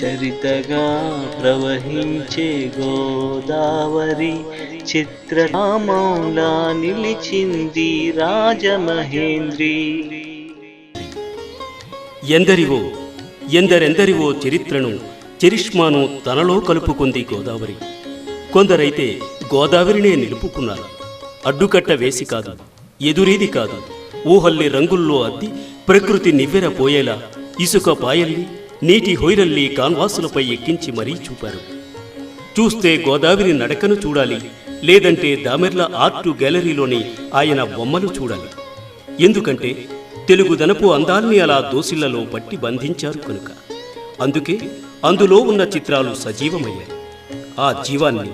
చరితగా ప్రవహించే గోదావరి చిత్రనామంలా నిలిచింది రాజమహేంద్రి. ఎందరివో ఎందరెందరివో చరిత్రను చరిష్మాను తనలో కలుపుకుంది గోదావరి. కొందరైతే గోదావరినే నిలుపుకున్నారు. అడ్డుకట్ట వేసి కాదు ఎదురీది కాదు. ఊహల్లి రంగుల్లో అద్ది ప్రకృతి నివ్వెరపోయేలా ఇసుక పాయల్లి నీటి హొయిరల్లి కాన్వాసులపై ఎక్కించి మరీ చూపారు. చూస్తే గోదావరి నడకను చూడాలి లేదంటే దామెర్ల ఆర్టు గ్యాలరీలోని ఆయన బొమ్మలు చూడాలి. ఎందుకంటే తెలుగుదనపు అందాల్ని అలా దోసిళ్ళలో పట్టి బంధించారు కనుక. అందుకే అందులో ఉన్న చిత్రాలు సజీవమయ్యాయి. ఆ జీవాన్ని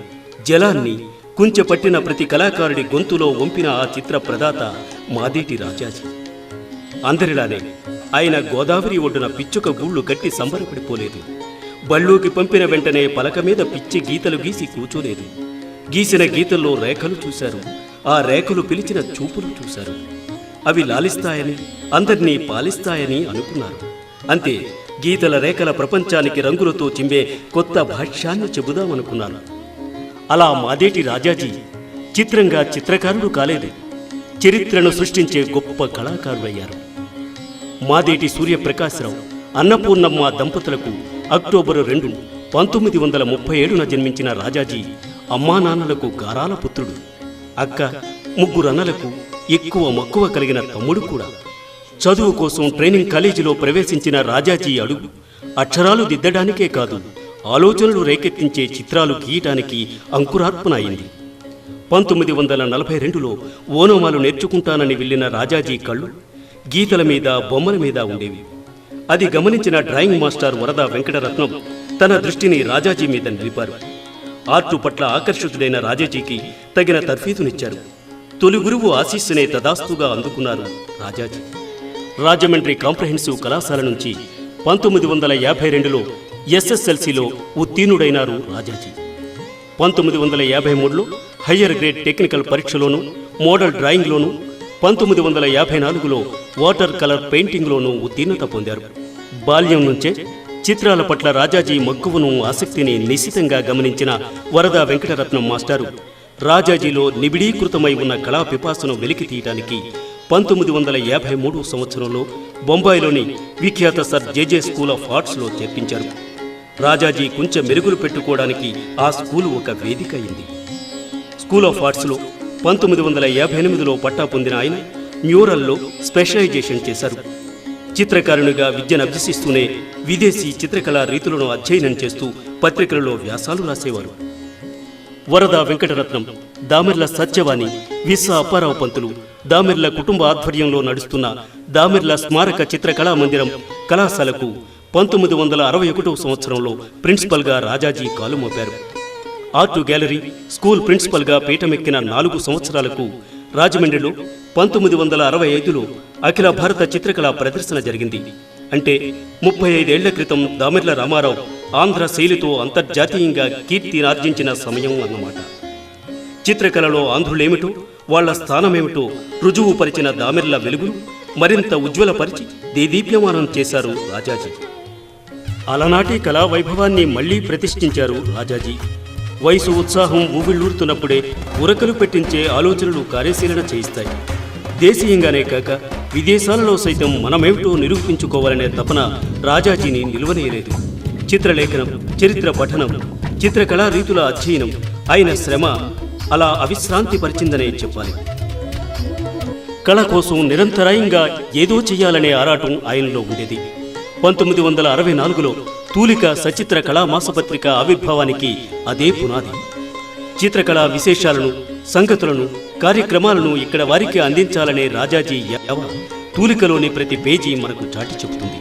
జలాన్ని కుంచెపట్టిన ప్రతి కళాకారుడి గొంతులో వంపిన ఆ చిత్ర ప్రదాత మాదేటి రాజాజీ. అందరిలానే ఆయన గోదావరి ఒడ్డున పిచ్చుక గూళ్ళు కట్టి సంబరపడిపోలేదు. బళ్ళూకి పంపిన వెంటనే పలక మీద పిచ్చి గీతలు గీసి కూర్చోలేదు గీసిన గీతల్లో రేఖలు చూశారు. ఆ రేఖలు పిలిచిన చూపులు చూశారు. అవి లాలిస్తాయని అందర్నీ పాలిస్తాయని అనుకున్నారు. అంతే గీతల రేఖల ప్రపంచానికి రంగులతో చింబే కొత్త భాష్యాన్ని చెబుదామనుకున్నాను. అలా మాదేటి రాజాజీ చిత్రంగా చిత్రకారుడు కాలేదు. చరిత్రను సృష్టించే గొప్ప కళాకారుడయ్యారు. మాదేటి సూర్యప్రకాశరావు. అన్నపూర్ణమ్మ దంపతులకు అక్టోబరు రెండు పంతొమ్మిది వందల ముప్పై ఏడున జన్మించిన రాజాజీ అమ్మా నాన్నలకు గారాల పుత్రుడు. అక్క ముగ్గురు అన్నలకు ఎక్కువ మక్కువ కలిగిన తమ్ముడు కూడా. చదువు కోసం ట్రైనింగ్ కాలేజీలో ప్రవేశించిన రాజాజీ అడుగు అక్షరాలు దిద్దడానికే కాదు ఆలోచనలు రేకెత్తించే చిత్రాలు గీయటానికి అంకురార్పణ అయింది పంతొమ్మిది వందల నలభై రెండులో ఓనోమాలు నేర్చుకుంటానని వెళ్ళిన రాజాజీ కళ్ళు గీతల మీద బొమ్మల మీద ఉండేవి. అది గమనించిన డ్రాయింగ్ మాస్టర్ వరద వెంకటరత్నం తన దృష్టిని రాజాజీ మీద నిలిపారు. ఆర్టు పట్ల ఆకర్షితుడైన రాజాజీకి తగిన తర్ఫీదునిచ్చారు. తొలి గురువు ఆశీస్సునే తదాస్తుగా అందుకున్నారు రాజాజీ. రాజమండ్రి కాంప్రహెన్సివ్ కళాశాల నుంచి పంతొమ్మిది వందల యాభై రెండులో ఎస్ఎస్ఎల్సిలో ఉత్తీర్ణుడైనారు రాజాజీ. పంతొమ్మిది వందల యాభై మూడులో హయ్యర్ గ్రేడ్ టెక్నికల్ పరీక్షలోను మోడల్ డ్రాయింగ్లోనూ పంతొమ్మిది వందల యాభై నాలుగులో వాటర్ కలర్ పెయింటింగ్లోనూ ఉత్తీర్ణత పొందారు. బాల్యం నుంచే చిత్రాల పట్ల రాజాజీ మక్కువను ఆసక్తిని నిశితంగా గమనించిన వరద వెంకటరత్నం మాస్టారు రాజాజీలో నిబిడీకృతమై ఉన్న కళా పిపాసను వెలికి తీయటానికి పంతొమ్మిది వందల యాభై మూడు సంవత్సరంలో బొంబాయిలోని విఖ్యాత సర్ జేజే స్కూల్ ఆఫ్ ఆర్ట్స్లో చేర్పించారు. రాజాజీ కొంచెం మెరుగులు పెట్టుకోవడానికి ఆ స్కూలు ఒక వేదిక అయింది. స్కూల్ ఆఫ్ ఆర్ట్స్లో పంతొమ్మిది వందల యాభై ఎనిమిదిలో పట్టా పొందిన ఆయన మ్యూరల్లో స్పెషలైజేషన్ చేశారు. చిత్రకారునిగా విద్యను అభ్యసిస్తూనే విదేశీ చిత్రకళా రీతులను అధ్యయనం చేస్తూ పత్రికలలో వ్యాసాలు రాసేవారు. వరద వెంకటరత్నం దామెర్ల సత్యవాణి విశ్వ అప్పారావు పంతులు దామెర్ల కుటుంబ ఆధ్వర్యంలో నడుస్తున్న దామెర్ల స్మారక చిత్రకళా మందిరం కళాశాలకు పంతొమ్మిది వందల అరవై ఒకటవ సంవత్సరంలో ప్రిన్సిపల్గా రాజాజీ కాలుమోపారు ఆర్టు గ్యాలరీ స్కూల్ ప్రిన్సిపల్గా పీఠమెక్కిన నాలుగు సంవత్సరాలకు రాజమండ్రిలో పంతొమ్మిది వందల అరవై ఐదులో అఖిల భారత చిత్రకళా ప్రదర్శన జరిగింది. అంటే ముప్పై ఐదేళ్ళ క్రితం దామెర్ల రామారావు ఆంధ్ర శైలితో అంతర్జాతీయంగా కీర్తినార్జించిన సమయం అన్నమాట. చిత్రకళలో ఆంధ్రులేమిటో వాళ్ళ స్థానమేమిటో రుజువు పరిచిన దామెర్ల వెలుగును మరింత ఉజ్వలపరిచి దేదీప్యమానం చేశారు రాజాజీ. అలనాటి కళా వైభవాన్ని మళ్ళీ ప్రతిష్ఠించారు రాజాజీ. వయసు ఉత్సాహం ఊవిళ్ళూరుతున్నప్పుడే ఉరకలు పెట్టించే ఆలోచనలు కార్యశీలన చేయిస్తాయి. దేశీయంగానే కాక విదేశాలలో సైతం మనమేమిటో నిరూపించుకోవాలనే తపన రాజాజీని నిలువనేయలేదు. చిత్రలేఖనం చరిత్ర పఠనం చిత్రకళా రీతుల అధ్యయనం ఆయన శ్రమ అలా అవిశ్రాంతి పరిచిందనే చెప్పాలి. కళ కోసం నిరంతరాయంగా ఏదో చెయ్యాలనే ఆరాటం ఆయనలో ఉండేది. పంతొమ్మిది వందల అరవై నాలుగులో తూలిక సచిత్ర కళా మాసపత్రిక ఆవిర్భావానికి అదే పునాది. చిత్రకళా విశేషాలను సంగతులను కార్యక్రమాలను ఇక్కడ వారికి అందించాలనే రాజాజీ యావ తూలికలోని ప్రతి పేజీ మనకు చాటి చెబుతుంది.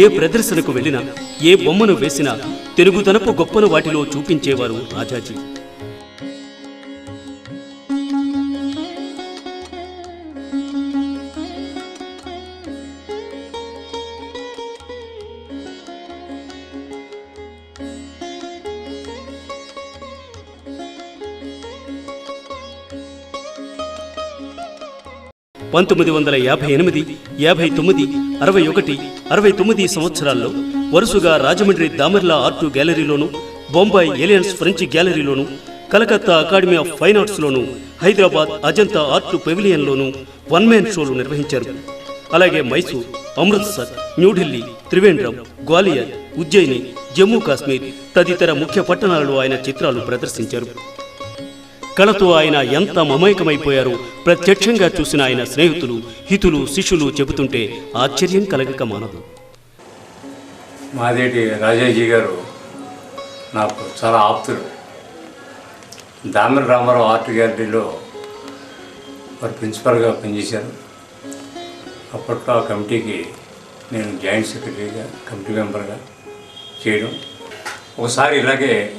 ఏ ప్రదర్శనకు వెళ్ళినా ఏ బొమ్మను వేసినా తెలుగుతనపు గొప్పను వాటిలో చూపించేవారు రాజాజీ. పంతొమ్మిది వందల యాభై ఎనిమిది యాభై తొమ్మిది అరవై ఒకటి అరవై తొమ్మిది సంవత్సరాల్లో వరుసగా రాజమండ్రి దామర్లా ఆర్టు గ్యాలరీలోను బొంబాయి ఏలియన్స్ ఫ్రెంచ్ గ్యాలరీలోను కలకత్తా అకాడమీ ఆఫ్ ఫైన్ ఆర్ట్స్లోను హైదరాబాద్ అజంతా ఆర్ట్ పెవిలియన్లోను వన్ మ్యాన్ షోలు నిర్వహించారు. అలాగే మైసూర్ అమృత్సర్ న్యూఢిల్లీ త్రివేంద్రం గ్వాలియర్ ఉజ్జయిని జమ్మూ కాశ్మీర్ తదితర ముఖ్య పట్టణాలలో ఆయన చిత్రాలు ప్రదర్శించారు. కళతో ఆయన ఎంత మమైకమైపోయారో ప్రత్యక్షంగా చూసిన ఆయన స్నేహితులు హితులు శిష్యులు చెబుతుంటే ఆశ్చర్యం కలగక మానదు. మాదేటి రాజాజీ గారు నాకు చాలా ఆప్తులు. దామర రామారావు ఆర్ట్ గ్యాలరీలో వారు ప్రిన్సిపల్గా పనిచేశారు. అప్పట్లో ఆ కమిటీకి నేను జాయింట్ సెక్రటరీగా కమిటీ మెంబర్గా చేయడం ఒకసారి ఇలాగే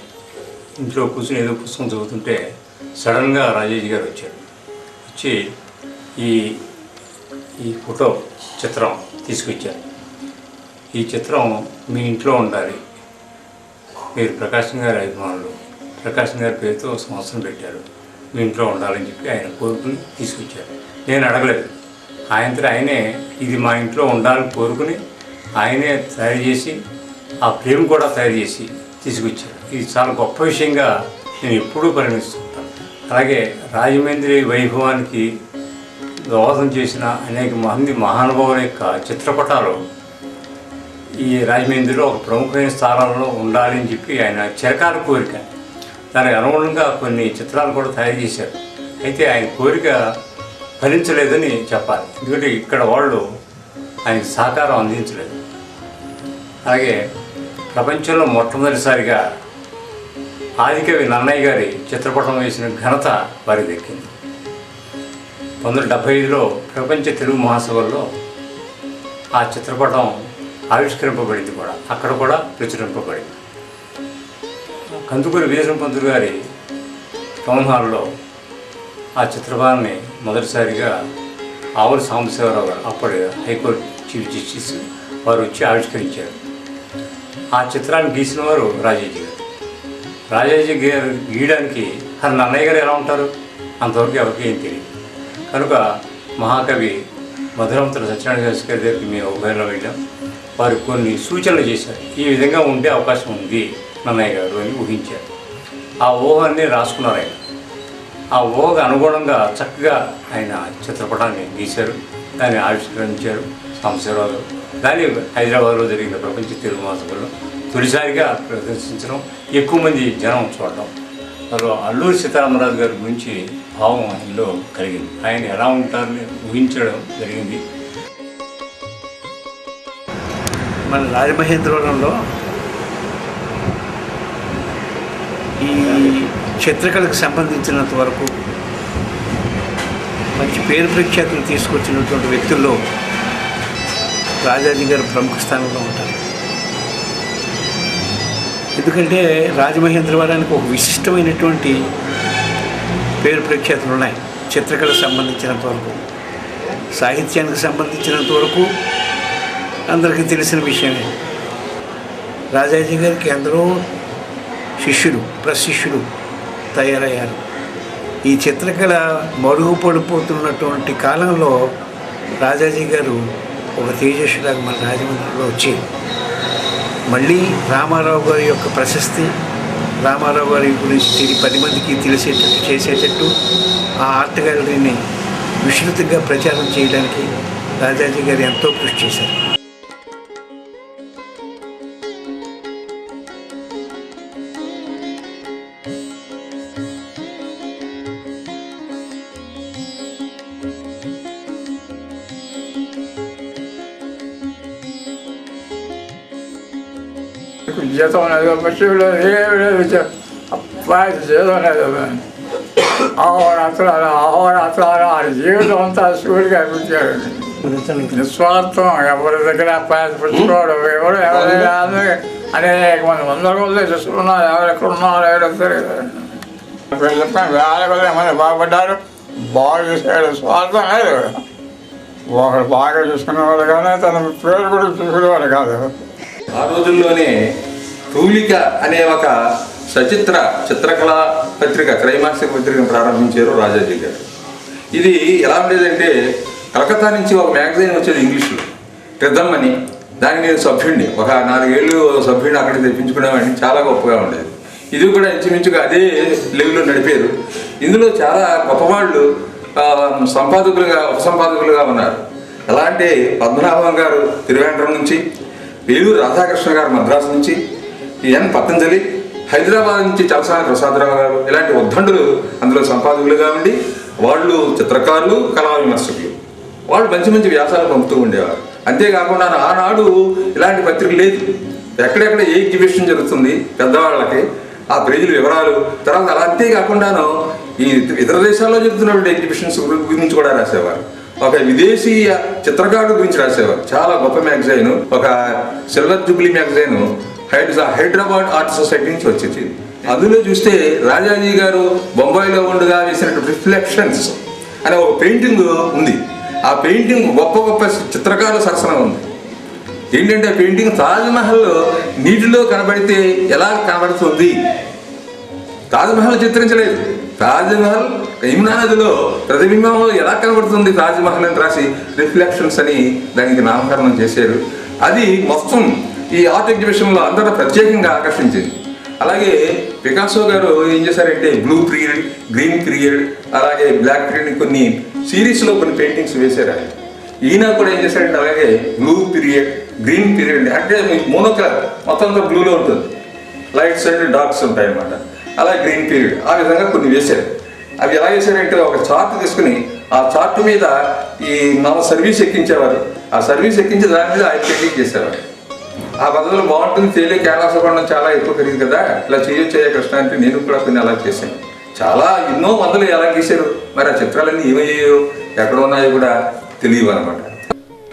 ఇంట్లో కూర్చుని ఏదో పుస్తకం చదువుతుంటే సడన్గా రాజేజీ గారు వచ్చారు. వచ్చి ఈ ఈ ఫోటో చిత్రం తీసుకొచ్చారు. ఈ చిత్రం మీ ఇంట్లో ఉండాలి. మీరు ప్రకాశం గారి అభిమానులు. ప్రకాశం గారి పేరుతో సంవత్సరం పెట్టారు. మీ ఇంట్లో ఉండాలని చెప్పి ఆయన కోరుకుని తీసుకొచ్చారు. నేను అడగలేదు. ఆయనతో ఆయనే ఇది మా ఇంట్లో ఉండాలని కోరుకుని ఆయనే తయారు చేసి ఆ ఫ్రేమ్ కూడా తయారు చేసి తీసుకొచ్చారు. ఇది చాలా గొప్ప విషయంగా నేను ఎప్పుడూ పరిగణిస్తాను. అలాగే రాజమండ్రి వైభవానికి దోహదం చేసిన అనేక మంది మహానుభావుల యొక్క చిత్రపటాలు ఈ రాజమండ్రిలో ఒక ప్రముఖమైన స్థానంలో ఉండాలని చెప్పి ఆయన చిరకాల కోరిక. దానికి అనుగుణంగా కొన్ని చిత్రాలు కూడా తయారు చేశారు. అయితే ఆయన కోరిక ఫలించలేదని చెప్పాలి. ఎందుకంటే ఇక్కడ వాళ్ళు ఆయనకు సహకారం అందించలేదు. అలాగే ప్రపంచంలో మొట్టమొదటిసారిగా ఆదికవి నన్నయ్య గారి చిత్రపటం వేసిన ఘనత వారికి దక్కింది పంతొమ్మిది డెబ్బై ఐదులో ప్రపంచ తెలుగు మహాసభల్లో ఆ చిత్రపటం ఆవిష్కరింపబడింది కూడా. అక్కడ కూడా ప్రచురింపబడింది. కందుకూరి వీరసం పంతులు గారి టౌన్ హాల్లో ఆ చిత్రపటాన్ని మొదటిసారిగా ఆవుల సాంబశివరావు గారు అప్పటి హైకోర్టు చీఫ్ జస్టిస్ వారు వచ్చి ఆవిష్కరించారు. ఆ చిత్రాన్ని గీసిన వారు రాజేజీ గారు. రాజాజీ గీయ గీయడానికి మరి నన్నయ్య గారు ఎలా ఉంటారు? అంతవరకు ఎవరికి ఏం తెలియదు. కనుక మహాకవి మధురవంతుల సత్యనారాయణ శాస్త్రి గారి దగ్గరికి మేము ఉభయంలో వెళ్ళాం వారు కొన్ని సూచనలు చేశారు. ఈ విధంగా ఉండే అవకాశం ఉంది నన్నయ్య గారు అని ఊహించారు. ఆ ఊహాన్ని రాసుకున్నారు ఆయన. ఆ ఊహకు అనుగుణంగా చక్కగా ఆయన చిత్రపటాన్ని గీశారు. దాన్ని ఆవిష్కరించారు. సాంబశివరావు గారు దాన్ని హైదరాబాద్లో జరిగిన ప్రపంచ తెలుగు మహాసభలో తొలిసారిగా ప్రదర్శించడం ఎక్కువ మంది జనం చూడడం. మరి అల్లూరి సీతారామరాజు గారి గురించి భావం ఆయనలో కలిగింది. ఆయన ఎలా ఉంటారని ఊహించడం జరిగింది. మన రాజమహేంద్రవరంలో ఈ చిత్రకళకు సంబంధించినంత వరకు మంచి పేరు ప్రఖ్యాతులు తీసుకొచ్చినటువంటి వ్యక్తుల్లో రాజాజీ గారు ప్రముఖ స్థానంలో ఉంటారు. ఎందుకంటే రాజమహేంద్రవరానికి ఒక విశిష్టమైనటువంటి పేరు ప్రఖ్యాతులు ఉన్నాయి. చిత్రకళకు సంబంధించినంత వరకు సాహిత్యానికి సంబంధించినంత వరకు అందరికీ తెలిసిన విషయమే. రాజాజీ గారికి ఎందరో శిష్యులు ప్రశిష్యులు తయారయ్యారు. ఈ చిత్రకళ మరుగుపడిపోతున్నటువంటి కాలంలో రాజాజీ గారు ఒక తేజస్సులాగా మన రాజమండ్రిలో వచ్చి మళ్ళీ రామారావు గారి యొక్క ప్రశస్తి రామారావు గారి గురించి తిరిగి పది మందికి తెలిసేటట్టు చేసేటట్టు ఆ ఆర్ట్ గ్యాలరీని విస్తృతంగా ప్రచారం చేయడానికి రాజాజీ గారు ఎంతో కృషి చేశారు. జీతం లేదు మసీదు అబ్బాయి జీతం లేదు అహోరాత్రాలు అహోరాత్రాలు ఆ జీవితం అంతా స్కూల్కి అనిపించాడు నిస్వార్థం ఎవరి దగ్గర పైసలు పుచ్చుకోవడం ఎవరు ఎవరి అనేక మంది వందల కొద్ది చూసుకున్నారు ఎవరెక్కడ ఉన్నారు ఎవరు తెలియదు వేల కొద్ది బాగుపడ్డారు బాగా చూసాడు స్వార్థం లేదు ఒకడు బాగా చూసుకునేవాడు కానీ తన పేరు కూడా చూసుకునేవాడు కాదు ఆ రోజుల్లోనే తూలిక అనే ఒక సచిత్ర చిత్రకళా పత్రిక త్రైమాసిక పత్రికను ప్రారంభించారు రాజాజీ గారు. ఇది ఎలా ఉండేదంటే కలకత్తా నుంచి ఒక మ్యాగజైన్ వచ్చేది ఇంగ్లీష్లో. రిధమ్ అని దానికి నేను సభ్యుడిని ఒక నాలుగేళ్ళు సభ్యుడిని అక్కడికి తెప్పించుకునేవాడిని చాలా గొప్పగా ఉండేది. ఇది కూడా ఇంచుమించుగా అదే లెవెల్లో నడిపారు. ఇందులో చాలా గొప్పవాళ్ళు ఆ, సంపాదకులుగా ఉపసంపాదకులుగా ఉన్నారు. ఎలా అంటే పద్మనాభం గారు తిరువేంద్రం నుంచి వేలూరు రాధాకృష్ణ గారు మద్రాసు నుంచి ఎన్ పతంజలి హైదరాబాద్ నుంచి చలసాని ప్రసాదరావు గారు ఇలాంటి ఉద్దండులు అందులో సంపాదకులుగా ఉండి వాళ్ళు చిత్రకారులు కళా విమర్శకులు. వాళ్ళు మంచి మంచి వ్యాసాలు పంపుతూ ఉండేవారు. అంతేకాకుండా ఆనాడు ఇలాంటి పత్రిక లేదు. ఎక్కడెక్కడ ఏ ఎగ్జిబిషన్ జరుగుతుంది పెద్దవాళ్ళకి ఆ ప్రజల వివరాలు. తర్వాత అలా అంతేకాకుండాను ఈ ఇతర దేశాల్లో జరుగుతున్నటువంటి ఎగ్జిబిషన్స్ గురించి కూడా రాసేవారు. ఒక విదేశీయ చిత్రకారుడు గురించి రాసేవారు చాలా గొప్ప మ్యాగజైన్. ఒక సిల్వర్ జూబ్లీ మ్యాగజైన్. హైడ్ హైదరాబాద్ ఆర్ట్ సొసైటీ నుంచి వచ్చేది. అందులో చూస్తే రాజాజీ గారు బొంబాయిలో ఉండగా వేసినటువంటి రిఫ్లెక్షన్స్ అనే ఒక పెయింటింగ్ ఉంది. ఆ పెయింటింగ్ గొప్ప గొప్ప చిత్రకారుల సరసన ఉంది. ఏంటంటే ఆ పెయింటింగ్ తాజ్మహల్ నీటిలో కనబడితే ఎలా కనబడుతుంది? తాజ్మహల్ చిత్రించలేదు. తాజ్మహల్ యమునా నదిలో ప్రతిబింబంలో ఎలా కనబడుతుంది? తాజ్మహల్ అని రాసి రిఫ్లెక్షన్స్ అని దానికి నామకరణం చేశారు. అది మొత్తం ఈ ఆర్ట్ ఎగ్జిబిషన్లో అందరూ ప్రత్యేకంగా ఆకర్షించింది. అలాగే పికాసో గారు ఏం చేశారంటే బ్లూ పీరియడ్ గ్రీన్ పీరియడ్ అలాగే బ్లాక్ పీరియడ్ కొన్ని సిరీస్లో కొన్ని పెయింటింగ్స్ వేశారు ఆయన. ఈయన కూడా ఏం చేశారంటే అలాగే బ్లూ పీరియడ్ గ్రీన్ పీరియడ్ అంటే మోనో కలర్ మొత్తం అంతా బ్లూలో ఉంటుంది. లైట్స్ అండ్ డార్క్స్ ఉంటాయి అన్నమాట అలా గ్రీన్ పీరియడ్. ఆ విధంగా కొన్ని వేశారు. అవి ఎలా వేశారంటే ఒక చార్ట్ తీసుకుని ఆ చార్ట్ మీద ఈ మన సర్వీస్ ఎక్కించేవారు. ఆ సర్వీస్ ఎక్కించి దాని మీద ఆయన పెయింటింగ్ చేసేవారు. ఆ పద్ధతిలో బాగుంటుంది తేలి కేరళ చాలా ఎక్కువ పెరిగింది కదా. ఇలా చేయొచ్చే కృష్ణ అంటే నేను కూడా కొన్ని అలా చేశాను. చాలా ఎన్నో మందులు ఎలా గీశారు. మరి ఆ చిత్రాలన్నీ ఏమయ్యాయో ఎక్కడ ఉన్నాయో కూడా తెలియవు అనమాట.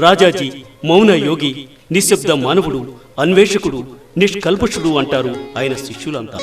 రాజాజీ మౌన యోగి నిశ్శబ్ద మానవుడు అన్వేషకుడు నిష్కల్పషుడు అంటారు ఆయన శిష్యులంతా.